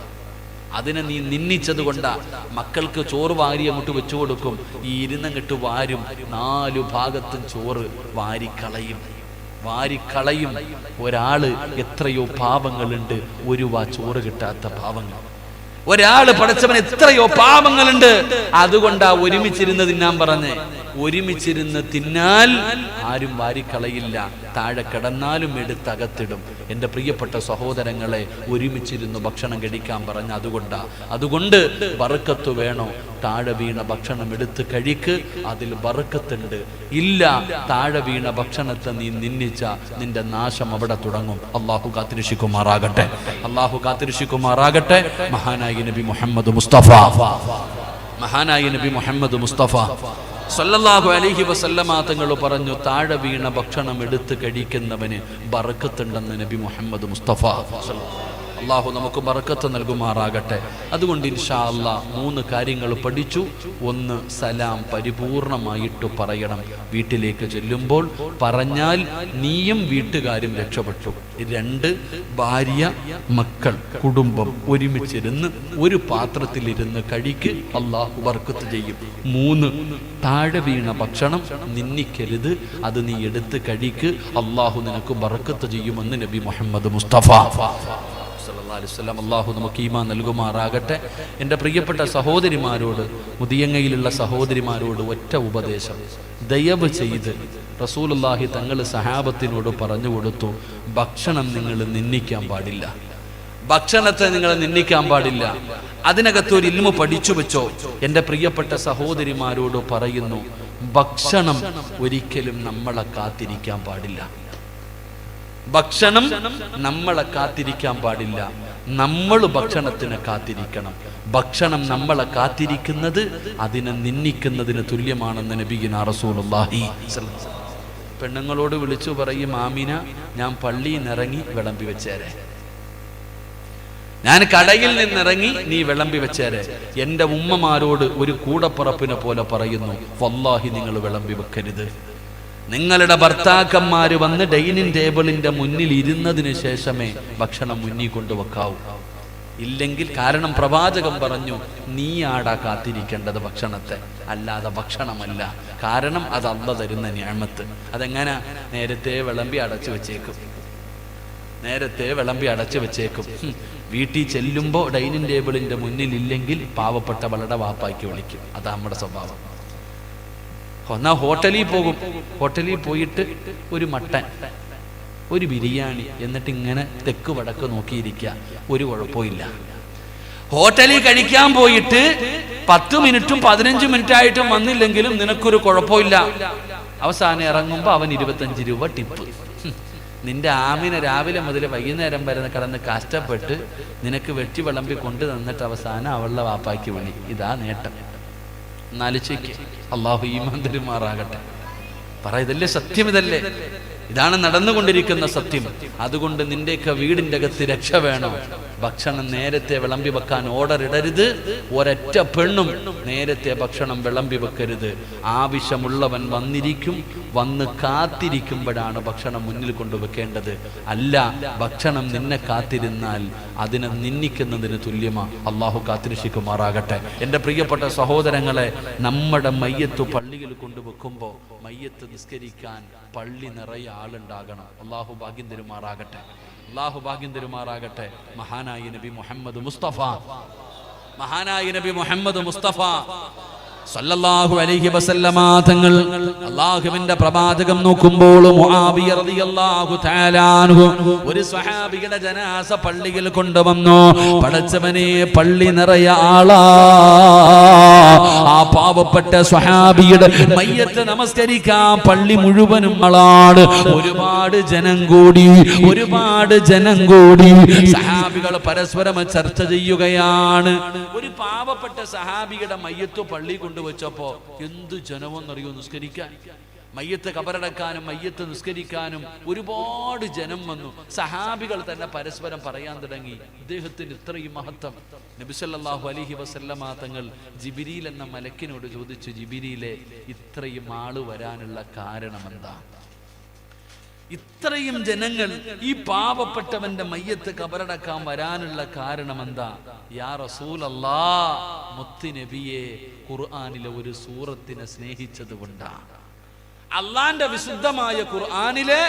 അതിനെ നീ നിന്ദിച്ചത് കൊണ്ടാ മക്കൾക്ക് ചോറ് വാരി അങ്ങോട്ട് വെച്ചു കൊടുക്കും. ഈ ഇരുന്നങ്ങിട്ട് വാരും. നാലു ഭാഗത്തും ചോറ് വാരിക്കളയും വാരിക്കളയും ഒരാൾ എത്രയോ പാപങ്ങളുണ്ട് ഒരു വാ ചോറ് കിട്ടാത്ത പാവങ്ങൾ. ഒരാൾ പഠിച്ചവൻ എത്രയോ പാപങ്ങളുണ്ട്. അതുകൊണ്ടാ ഒരുമിച്ചിരുന്ന് തിന്നാൻ പറഞ്ഞേ. ഒരുമിച്ചിരുന്ന് തിന്നാൽ ആരും വാരിക്കളയില്ല. താഴെ കിടന്നാലും എടുത്തകത്തിടും എന്റെ പ്രിയപ്പെട്ട സഹോദരങ്ങളെ ഒരുമിച്ചിരുന്ന് ഭക്ഷണം കഴിക്കാൻ പറഞ്ഞ അതുകൊണ്ടാ. അതുകൊണ്ട് ബറുക്കത്ത് വേണോ? താഴെ വീണ ഭക്ഷണം എടുത്ത് കഴിക്ക്. അതിൽ വറുക്കത്തുണ്ട് ഇല്ല താഴെ വീണ ഭക്ഷണത്തെ നീ നിന്നിച്ച നിന്റെ നാശം അവിടെ തുടങ്ങും. അള്ളാഹു കാത്തിരിശിക്കുമാറാകട്ടെ അള്ളാഹു കാത്തിരിശിക്കുമാറാകട്ടെ മഹാനായി നബി മുഹമ്മദ് മുസ്തഫ. മഹാനായി നബി മുഹമ്മദ് മുസ്തഫ. സല്ലല്ലാഹു അലൈഹി വസല്ലമ തങ്ങൾ പറഞ്ഞു താഴെ വീണ ഭക്ഷണം എടുത്ത് കഴിക്കുന്നവന് ബറക്കത്തുണ്ടെന്ന് നബി മുഹമ്മദ് മുസ്തഫ അള്ളാഹു നമുക്ക് ബറക്കത്ത് നൽകുമാറാകട്ടെ. അതുകൊണ്ട് ഇൻഷാ അല്ല മൂന്ന് കാര്യങ്ങൾ പഠിച്ചു. ഒന്ന് സലാം പരിപൂർണമായിട്ട് പറയണം. വീട്ടിലേക്ക് ചെല്ലുമ്പോൾ പറഞ്ഞാൽ നീയും വീട്ടുകാരും രക്ഷപ്പെട്ടു. രണ്ട് ഭാര്യ മക്കൾ കുടുംബം ഒരുമിച്ചിരുന്ന് ഒരു പാത്രത്തിലിരുന്ന് കഴിക്ക്. അള്ളാഹു ബർക്കത്ത് ചെയ്യും. മൂന്ന് താഴെ വീണ ഭക്ഷണം നിന്നിക്കരുത് അത് നീ എടുത്ത് കഴിക്ക്. അള്ളാഹു നിനക്ക് ബർക്കത്ത് ചെയ്യുമെന്ന് നബി മുഹമ്മദ് മുസ്തഫ. അള്ളാഹു നമുക്ക് ഈമാ നൽകുമാറാകട്ടെ. എന്റെ പ്രിയപ്പെട്ട സഹോദരിമാരോട് മുതിയങ്ങയിലുള്ള സഹോദരിമാരോട് ഒറ്റ ഉപദേശം. ദയവ് ചെയ്ത് റസൂലുള്ളാഹി തങ്ങൾ സഹാബത്തിനോട് പറഞ്ഞു കൊടുത്തു ഭക്ഷണം നിങ്ങൾ നിന്ദിക്കാൻ പാടില്ല. ഭക്ഷണത്തെ നിങ്ങൾ നിന്ദിക്കാൻ പാടില്ല. അതിനകത്തൊരു ഇൽമു പഠിച്ചു വെച്ചോ? എന്റെ പ്രിയപ്പെട്ട സഹോദരിമാരോട് പറയുന്നു ഭക്ഷണം ഒരിക്കലും നമ്മളെ കാത്തിരിക്കാൻ പാടില്ല. ഭക്ഷണം നമ്മളെ കാത്തിരിക്കാൻ പാടില്ല. നമ്മൾ ഭക്ഷണത്തിന് കാത്തിരിക്കണം. ഭക്ഷണം നമ്മളെ കാത്തിരിക്കുന്നത് അതിനെ നിന്ദിക്കുന്നതിന് തുല്യമാണെന്ന് നബിഗിന റസൂലുള്ളാഹി. പെണ്ണുങ്ങളോട് വിളിച്ചു പറയും ആമിന ഞാൻ പള്ളിയിൽ നിറങ്ങി വിളമ്പി വെച്ചേരെ. ഞാൻ കടയിൽ നിന്നിറങ്ങി നീ വിളമ്പി വെച്ചേരെ. എന്റെ ഉമ്മമാരോട് ഒരു കൂടപ്പുറപ്പിനെ പോലെ പറയുന്നു വല്ലാഹി നിങ്ങൾ വിളമ്പി വെക്കരുത്. നിങ്ങളുടെ ഭർത്താക്കന്മാര് വന്ന് ഡൈനിങ് ടേബിളിന്റെ മുന്നിൽ ഇരുന്നതിന് ശേഷമേ ഭക്ഷണം മുന്നിൽ കൊണ്ടുവെക്കാവൂ. ഇല്ലെങ്കിൽ കാരണം പ്രവാചകം പറഞ്ഞു നീ ആടാ കാത്തിരിക്കേണ്ടത് ഭക്ഷണത്തെ. അല്ലാതെ ഭക്ഷണമല്ല. കാരണം അത് അല്ല തരുന്ന ഞാമത്ത്. അതെങ്ങനെ? നേരത്തെ വിളമ്പി അടച്ചു വെച്ചേക്കും. നേരത്തെ വിളമ്പി അടച്ചു വെച്ചേക്കും. വീട്ടിൽ ചെല്ലുമ്പോൾ ഡൈനിങ് ടേബിളിന്റെ മുന്നിൽ ഇല്ലെങ്കിൽ പാവപ്പെട്ട വളരെ വാപ്പാക്കി വിളിക്കും. അതാ നമ്മുടെ സ്വഭാവം. ഒന്നാ ഹോട്ടലിൽ പോകും. ഹോട്ടലിൽ പോയിട്ട് ഒരു മട്ടൻ ഒരു ബിരിയാണി എന്നിട്ട് ഇങ്ങനെ തെക്ക് വടക്ക് നോക്കിയിരിക്കുക. ഒരു കുഴപ്പമില്ല ഹോട്ടലിൽ കഴിക്കാൻ പോയിട്ട് പത്ത് മിനിറ്റും പതിനഞ്ച് മിനിറ്റ് ആയിട്ടും വന്നില്ലെങ്കിലും നിനക്കൊരു കുഴപ്പമില്ല അവസാനം ഇറങ്ങുമ്പോൾ അവൻ ഇരുപത്തഞ്ച് രൂപ ടിപ്പ്. നിന്റെ ആമിനെ രാവിലെ മുതൽ വൈകുന്നേരം വരെ കടന്ന് കഷ്ടപ്പെട്ട് നിനക്ക് വെട്ടി വിളമ്പി കൊണ്ടു തന്നിട്ട് അവസാനം അവളുടെ വാപ്പാക്കി വിളി. ഇതാ നേട്ടം. എന്നാലോചിക്ക്. അള്ളാഹു ഈമാൻ തരുമാറാകട്ടെ പറ ഇതല്ലേ സത്യം ഇതല്ലേ? ഇതാണ് നടന്നുകൊണ്ടിരിക്കുന്ന സത്യം. അതുകൊണ്ട് നിന്റെയൊക്കെ വീടിന്റെ അകത്ത് രക്ഷ വേണം. ഭക്ഷണം നേരത്തെ വിളമ്പി വെക്കാൻ ഓർഡർ ഇടരുത്. ഒരൊറ്റ പെണ്ണും നേരത്തെ ഭക്ഷണം വിളമ്പി വെക്കരുത്. ആവശ്യമുള്ളവൻ വന്നിരിക്കും വന്ന് കാത്തിരിക്കുമ്പോഴാണ് ഭക്ഷണം മുന്നിൽ കൊണ്ടുവെക്കേണ്ടത് അല്ല ഭക്ഷണം നിന്നെ കാത്തിരുന്നാൽ അതിനെ നിന്ദിക്കുന്നതിന് തുല്യമാ. അള്ളാഹു കാത്തിരിശിക്കുമാറാകട്ടെ എന്റെ പ്രിയപ്പെട്ട സഹോദരങ്ങളെ നമ്മുടെ മയ്യത്ത് പള്ളിയിൽ കൊണ്ടുവെക്കുമ്പോൾ മയ്യത്ത് നിസ്കരിക്കാൻ പള്ളി നിറയെ ആളുണ്ടാകണം. അള്ളാഹു ഭാഗ്യം തരുമാറാകട്ടെ. അള്ളാഹു ഭാഗ്യം തരുമാറാകട്ടെ. മഹാനായി നബി മുഹമ്മദ് മുസ്തഫ. മഹാനായി നബി മുഹമ്മദ് മുസ്തഫ. സല്ലല്ലാഹു അലൈഹി വസല്ലമ തങ്ങൾ അള്ളാഹുവിന്റെ പ്രവാചകം നോക്കുമ്പോൾ മുആവിയ റളിയല്ലാഹു തആല ഒരു സ്വഹാബിയുടെ ജനാസ പള്ളിയിൽ കൊണ്ടുവന്നു. പടച്ചവനെ പള്ളി നിറയ ആളാ. ആ പാവപ്പെട്ട സ്വഹാബിയുടെ മയ്യത്ത് നമസ്കരിക്കാൻ പള്ളി മുഴുവനും ആളാണ്. ഒരുപാട് ജനം കൂടി ഒരുപാട് ജനം കൂടി സഹാബികൾ പരസ്പരം ചർച്ച ചെയ്യുകയാണ്. ഒരു പാവപ്പെട്ട സഹാബിയുടെ മയ്യത്ത് പള്ളി കൊണ്ടുവച്ചപ്പോ എന്ത് ജനമെന്നറിയോ നിസ്കരിക്കാൻ? മയ്യത്ത് കബറടക്കാനും മയ്യത്ത് നിസ്കരിക്കാനും ഒരുപാട് ജനം വന്നു. സഹാബികൾ തന്നെ പരസ്പരം പറയാൻ തുടങ്ങി. ഇദ്ദേഹത്തിന് ഇത്രയും മഹത്വം. നബിസല്ലാഹു അലഹി വസല്ലമ തങ്ങൾ ജിബിരിയിൽ എന്ന മലക്കിനോട് ചോദിച്ചു ജിബിരിയിലെ ഇത്രയും ആൾ വരാനുള്ള കാരണം കാരണമെന്താ? ഇത്രയും ജനങ്ങൾ ഈ പാവപ്പെട്ടവന്റെ മയ്യത്ത് കബറടക്കാൻ വരാനുള്ള കാരണം എന്താ യാ റസൂലല്ലാ മുത്തി നബിയെ ഖുർആാനിലെ ഒരു സൂറത്തിനെ സ്നേഹിച്ചത് കൊണ്ടാണ് അള്ളാന്റെ വിശുദ്ധമായ ഖുർആാനിലെ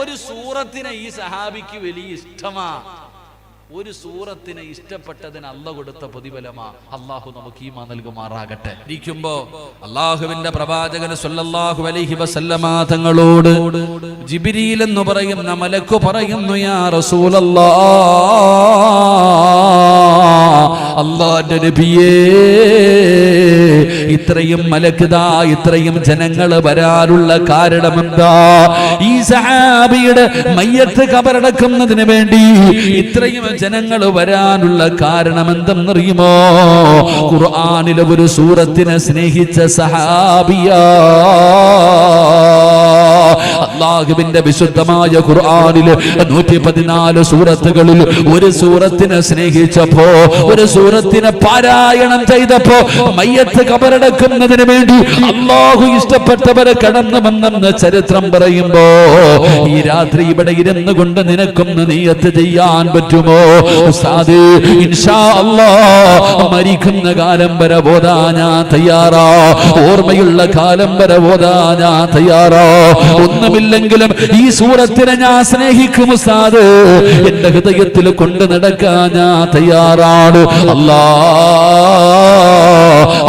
ഒരു സൂറത്തിനെ ഈ സഹാബിക്ക് വലിയ ഇഷ്ടമാ. ഒരു സൂറത്തിനെ ഇഷ്ടപ്പെട്ടതിന് അല്ല കൊടുത്ത പ്രതിഫലമാ. അള്ളാഹു നമുക്ക് ഈമാ നൽകുമാറാകട്ടെ. ഇരിക്കുമ്പോ അള്ളാഹുവിന്റെ പ്രവാചകന് സല്ലല്ലാഹു അലൈഹി വസല്ലമ തങ്ങളോട് ജിബിരിയിൽ എന്ന് പറയുന്ന മലക്ക് പറയുന്നു യാ റസൂലല്ലാ അള്ളാന്റെ നബിയേ ഇത്രയും മലക്കുതാ ഇത്രയും ജനങ്ങൾ വരാനുള്ള കാരണമെന്താ? ഈ സഹാബിയുടെ മയ്യത്ത് കബറടക്കുന്നതിന് വേണ്ടി ഇത്രയും ജനങ്ങൾ വരാനുള്ള കാരണം എന്തെന്നറിയുമോ ഖുർആനിലെ ഒരു സൂറത്തിനെ സ്നേഹിച്ച സഹാബിയാ. അള്ളാഹുവിന്റെ വിശുദ്ധമായ ഖുർആാനിൽ നൂറ്റി പതിനാല് സൂറത്തുകളിൽ ഒരു സൂറത്തിനെ സ്നേഹിച്ചപ്പോ ഒരു സൂറത്തിനെ പാരായണം ചെയ്തപ്പോ മയ്യത്ത് കബറടക്കുന്നതിന് വേണ്ടി അള്ളാഹു ഇഷ്ടപ്പെട്ടവരെ കടന്നു വന്നെന്ന് ചരിത്രം പറയുമ്പോ ഈ രാത്രി ഇവിടെ ഇരുന്നു കൊണ്ട് നിനക്കൊന്ന് നീയത്ത് ചെയ്യാൻ പറ്റുമോ? മരിക്കുന്ന കാലം വരെ ഞാൻ തയ്യാറാ ഓർമ്മയുള്ള കാലം വരെ ഞാൻ തയ്യാറാ. ഒന്നുമില്ലെങ്കിലും ഈ സൂറത്തിനെ ഞാൻ സ്നേഹിക്കും ഉസ്താദ്. എന്റെ ഹൃദയത്തിൽ കൊണ്ട് നടക്കാൻ ഞാൻ തയ്യാറാണ്. അല്ലാ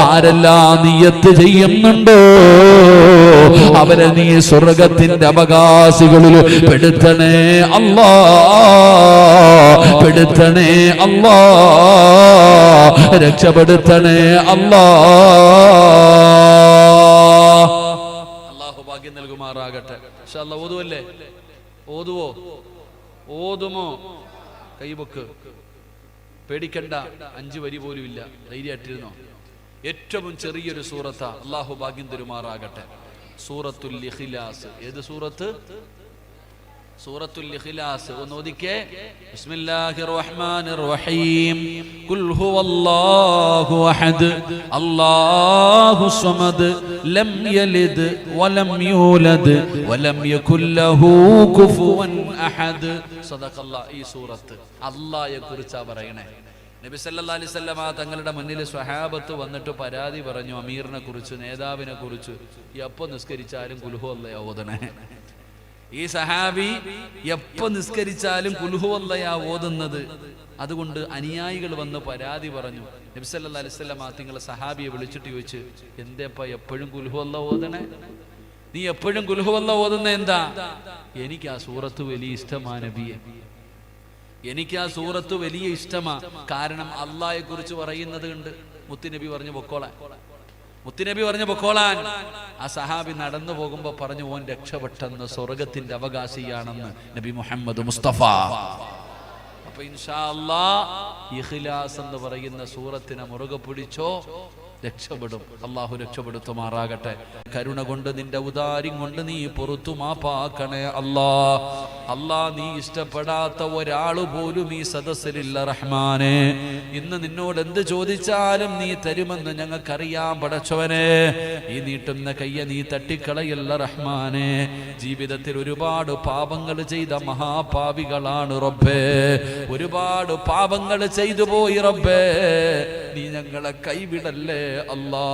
ആരെല്ലാം നീയത്ത് ചെയ്യുന്നുണ്ടോ? അവരെ നീ സ്വർഗത്തിന്റെ അവകാശികളിൽ പെടുത്തണേ അല്ലാ പെടുത്തണേ അല്ലാ രക്ഷപ്പെടുത്തണേ അല്ലാ. ഭാഗ്യം നൽകുമാറാകട്ടെ. പക്ഷെ അല്ല ഓതുവല്ലേ? ഓതുവോ? ഓതുമോ? കൈബുക്ക് പേടിക്കണ്ട അഞ്ചു വരി പോലും ഇല്ല. ധൈര്യമായിട്ടിരുന്നോ? ഏറ്റവും ചെറിയൊരു സൂറത്ത. അള്ളാഹു ഭാഗ്യം തരുമാറാകട്ടെ. സൂറത്തുൽ ഇഖ്ലാസ്. ഏത് സൂറത്ത്? സൂറത്തുൽ ഇഖ്ലാസ്. ഒന്ന് ഓദിക്കേ ബിസ്മില്ലാഹിർ റഹ്മാനിർ റഹീം ഖുൽ ഹുവല്ലാഹു അഹദ്. അല്ലാഹു സമദ് ലം യലിദ് വലം യൂലദ്. വലം യകുൽ ലഹു കുഫുവൻ അഹദ്. സദഖല്ലാഹ് ഈ സൂറത്ത്. അല്ലാഹയെ കുറിച്ചാ പറയണേ. നബി സല്ലല്ലാഹു അലൈഹി വസല്ലമ തങ്ങളുടെ മുന്നിൽ സ്വഹാബത്ത് വന്നിട്ട് പരാതി പറഞ്ഞു അമീറിനെ കുറിച്ച് നേതാവിനെ കുറിച്ച് എപ്പോ നിസ്കരിച്ചാലും കുൽഹു അല്ലയാ ഓതണേ. ഈ സഹാബി എപ്പോ നിസ്കരിച്ചാലും കുൽഹുവല്ലയാ ഓതുന്നത്. അതുകൊണ്ട് അനുയായികൾ വന്ന് പരാതി പറഞ്ഞു. നബിസല്ലാ ആ തിങ്ങളെ സഹാബിയെ വിളിച്ചിട്ട് ചോദിച്ച് എന്തേപ്പ എപ്പോഴും കുൽഹുവല്ല ഓതണേ? നീ എപ്പോഴും കുൽഹുവല്ല ഓതുന്ന എന്താ? എനിക്ക് ആ സൂറത്ത് വലിയ ഇഷ്ടമാ നബിയെ. എനിക്ക് ആ സൂറത്ത് വലിയ ഇഷ്ടമാ. കാരണം അള്ളാഹെ കുറിച്ച് പറയുന്നത് കൊണ്ട് മുത്തുനബി പറഞ്ഞു പൊക്കോളാൻ. മുത്തുനബി പറഞ്ഞു പൊക്കോളാൻ. ആ സഹാബി നടന്നു പോകുമ്പോ പറഞ്ഞു ഓൻ രക്ഷപ്പെട്ടെന്ന് സ്വർഗത്തിന്റെ അവകാശിയാണെന്ന് നബി മുഹമ്മദ് മുസ്തഫ. അപ്പൊ ഇൻഷാ അല്ലാ ഇഖ്ലാസ് എന്ന് പറയുന്ന സൂറത്തിനെ മുറുകെ പിടിച്ചോ രക്ഷപ്പെടും. അള്ളാഹു രക്ഷപ്പെടുത്തുമാറാകട്ടെ. കരുണ കൊണ്ട് നിന്റെ ഉദാര്യം കൊണ്ട് നീ പുറത്തു മാപ്പാക്കണേ അല്ലാ. അല്ലാ നീ ഇഷ്ടപ്പെടാത്ത ഒരാൾ പോലും ഈ സദസ്സിലില്ല റഹ്മാനെ. ഇന്ന് നിന്നോട് എന്ത് ചോദിച്ചാലും നീ തരുമെന്ന് ഞങ്ങൾക്കറിയാൻ പടച്ചവനെ. ഈ നീട്ടുന്ന കയ്യ നീ തട്ടിക്കളയല്ല റഹ്മാനെ. ജീവിതത്തിൽ ഒരുപാട് പാപങ്ങൾ ചെയ്ത മഹാപാവികളാണ് റബ്ബേ. ഒരുപാട് പാപങ്ങൾ ചെയ്തു പോയി റബ്ബേ. നീ ഞങ്ങളെ കൈവിടല്ലേ? അല്ലാ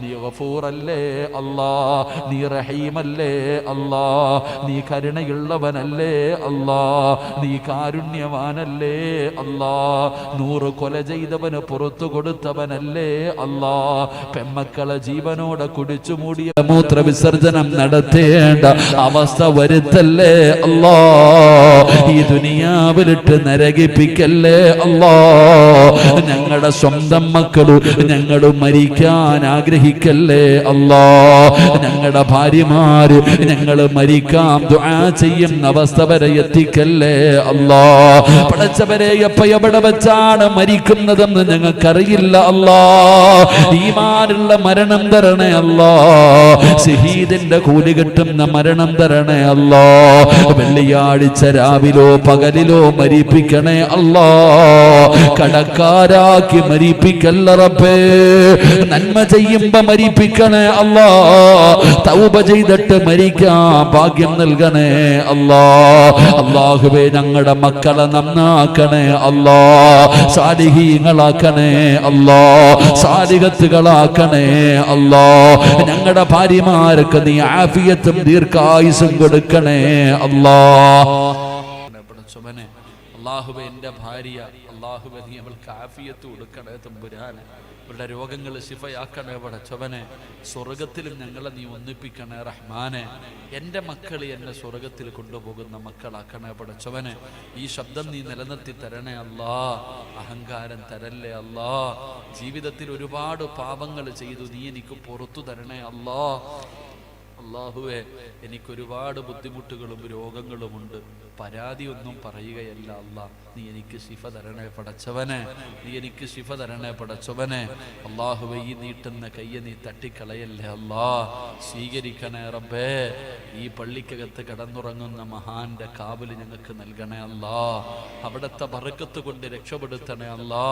നീ വഫൂറല്ലേ അല്ലാ നീ റഹീമല്ലേ അല്ലാ നീ കരുണയുള്ളവനല്ലേ അല്ലാ നീ കാരുണ്യവാനല്ലേ അല്ലാ നൂറ് കൊല ചെയ്തവന് പുറത്തു കൊടുത്തവനല്ലേ അല്ലാ പെമ്മക്കളെ ജീവനോടെ കുടിച്ചു മൂടിയ മൂത്ര വിസർജനം നടത്തേണ്ട അവസ്ഥ വരുത്തല്ലേ അല്ലാ ഈ ദുനിയാവിലിട്ട് നരകിപ്പിക്കല്ലേ അല്ലാ ഞങ്ങളുടെ സ്വന്തം മക്കളും ഞങ്ങൾ മരിക്കാൻ ആഗ്രഹിക്കല്ലേ? അല്ലാ ഞങ്ങളുടെ ഭാര്യമാര് ഞങ്ങൾ മരിക്കാം ദുആ ചെയ്യുന്ന അവസ്ഥ വരെ എത്തിക്കല്ലേ? അല്ലാ പടച്ചവരെ എപ്പ എവിടെ വെച്ചാണ് മരിക്കുന്നതെന്ന് ഞങ്ങൾക്കറിയില്ല അല്ലാ. ഈമാനുള്ള മരണം തരണേ അല്ലാ. ഷഹീദിന്റെ കൂലി കിട്ടുന്ന മരണം തരണേ അല്ലാ. വെള്ളിയാഴ്ച രാവിലോ പകലിലോ മരിപ്പിക്കണേ അല്ലാ. കടക്കാരാക്കി മരിപ്പിക്കല്ല റബ്ബേ. നന്മ ചെയ്യുമ്പോ മരിപ്പിക്കണേ അല്ലാ. തൗബ ചെയ്തിട്ട് മരിക്കാൻ ഭാഗ്യം നൽകണേ അല്ലാ. അള്ളാഹുവേ ഞങ്ങളുടെ മക്കളെ നന്നാക്കണേ അല്ലാ. സാലിഹീങ്ങളാക്കണേ അല്ലാ. സാലിഹത്തുകളാക്കണേ അല്ലാ. ഞങ്ങളുടെ ഭാര്യമാർക്ക് നീ ആഫിയത്തും ദീർഘായുസും കൊടുക്കണേ അല്ലാ. അള്ളാഹുബെ എന്റെ ഭാര്യ അള്ളാഹുബെ നീ അവൾക്ക് ആഫിയത്ത് കൊടുക്കണേ തമ്പുരാൻ അവരുടെ രോഗങ്ങൾ ശിഫയാക്കണേ പടച്ചവനെ. സ്വർഗത്തിലും ഞങ്ങളെ നീ ഒന്നിപ്പിക്കണേ റഹ്മാനെ. എന്റെ മക്കൾ എന്നെ സ്വർഗത്തിൽ കൊണ്ടുപോകുന്ന മക്കളാക്കണേ പടച്ചവനെ. ഈ ശബ്ദം നീ നിലനിർത്തി തരണേ അല്ലാ. അഹങ്കാരം തരല്ലേ അല്ലാ. ജീവിതത്തിൽ ഒരുപാട് പാപങ്ങൾ ചെയ്തു നീ എനിക്ക് പുറത്തു തരണേ അല്ലാ. അള്ളാഹുവെ എനിക്കൊരുപാട് ബുദ്ധിമുട്ടുകളും രോഗങ്ങളുമുണ്ട്. പരാതിയൊന്നും പറയുകയല്ല. അല്ല നീ എനിക്ക് ശിഫ തരണേ പടച്ചവനെ. നീ എനിക്ക് ശിഫ തരണേ പടച്ചവനെ. അള്ളാഹുവെ ഈ നീട്ടുന്ന കയ്യെ നീ തട്ടിക്കളയല്ലേ അല്ലാ സ്വീകരിക്കണേ റബ്ബേ. ഈ പള്ളിക്കകത്ത് കടന്നുറങ്ങുന്ന മഹാന്റെ കാവൽ ഞങ്ങൾക്ക് നൽകണേ അല്ലാ അവിടുത്തെ പറക്കത്ത് കൊണ്ട് രക്ഷപ്പെടുത്തണേ അല്ലാ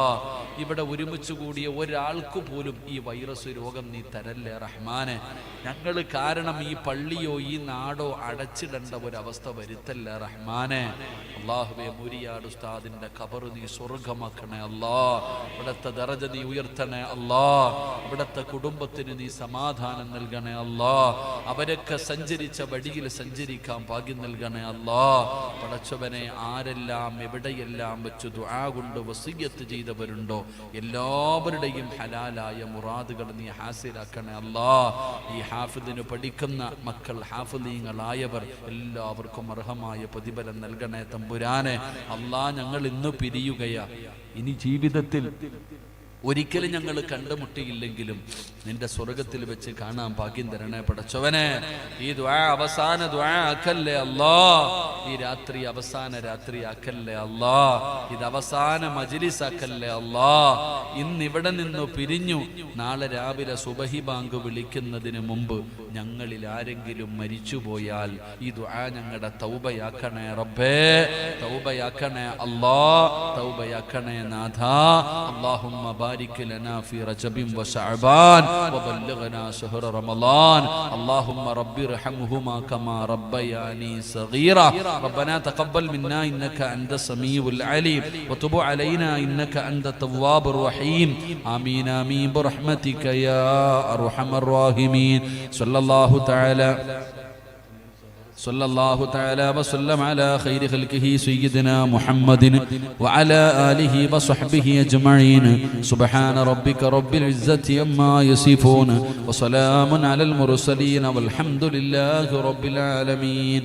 ഇവിടെ ഒരുമിച്ച് കൂടിയ ഒരാൾക്ക് പോലും ഈ വൈറസ് രോഗം നീ തരല്ലേ റഹ്മാനെ. ഞങ്ങൾ കാരണം ഈ പള്ളിയോ ഈ നാടോ അടച്ചിടേണ്ട ഒരവസ്ഥ വരുത്തല്ലേ റഹ്മാനെ അള്ളാഹുബെ മുരിയാട് ഉസ്താദിന്റെ കബറ് നീ സ്വർഗമാക്കണേ അല്ലാ. ഇവിടുത്തെ ദറജ നീ ഉയർത്തണേ അല്ലാ. ഇവിടുത്തെ കുടുംബത്തിന് നീ സമാധാനം നൽകണേ അല്ലാ. അവരൊക്കെ സഞ്ചരിച്ച വഴിയിൽ സഞ്ചരിക്കാൻ ഭാഗ്യം നൽകണേ അല്ലാ. പടച്ചവനെ ആരെല്ലാം എവിടെയെല്ലാം വെച്ച് ദുആ കൊണ്ട് വസീയത്ത് ചെയ്തവരുണ്ടോ എല്ലാവരുടെയും ഹലാലായ മുറാദുകൾ നീ ഹാസിലാക്കണേ അല്ലാ. ഈ ഹാഫിദിന് പഠിക്കുന്ന മക്കൾ ഹാഫിദീങ്ങളായവർ എല്ലാവർക്കും അർഹമായ പ്രതിഫലം നൽകണേ തമ്പുരാനെ. അല്ലാ ഞങ്ങൾ ഇന്ന് പിരിയുകയാ. ഇനി ജീവിതത്തിൽ ഒരിക്കലും ഞങ്ങൾ കണ്ടുമുട്ടിയില്ലെങ്കിലും നിന്റെ സ്വർഗത്തിൽ വെച്ച് കാണാൻ ഭാഗ്യം തരണേ പടച്ചവനെ. ഈ ദ്വാ അവസാന ദ്വാ ആക്കല്ലേ അല്ലോ ഈ രാത്രി അവസാന രാത്രി ആക്കല്ലേ അല്ലോ ഇത് അവസാന മജിലിസ് ആക്കല്ലേ അല്ലോ ഇന്നിവിടെ നിന്ന് പിരിഞ്ഞു. നാളെ രാവിലെ സുബഹി ബാങ്ക് വിളിക്കുന്നതിന് മുമ്പ് ഞങ്ങളിൽ ആരെങ്കിലും മരിച്ചുപോയാൽ ഈ ദ്വാ ഞങ്ങളുടെ തൗബയാക്കണേ റബ്ബേ. തൗബയാക്കണേ അല്ലാ തൗബയാക്കണേ നാഥ. അല്ലാഹുമ്മ بارك لنا في رجب وشعبان وبلغنا شهر رمضان. اللهم رب ارحمهما كما ربياني صغيرا. ربنا تقبل منا إنك أنت السميع العليم. وتب علينا إنك أنت التواب الرحيم. آمين آمين. برحمتك يا أرحم الراحمين. صلى الله تعالى صلى الله تعالى وسلم على خير خلقه سيدنا محمد وعلى آله وصحبه أجمعين سبحان ربك رب العزة عما يصفون وسلام على المرسلين والحمد لله رب العالمين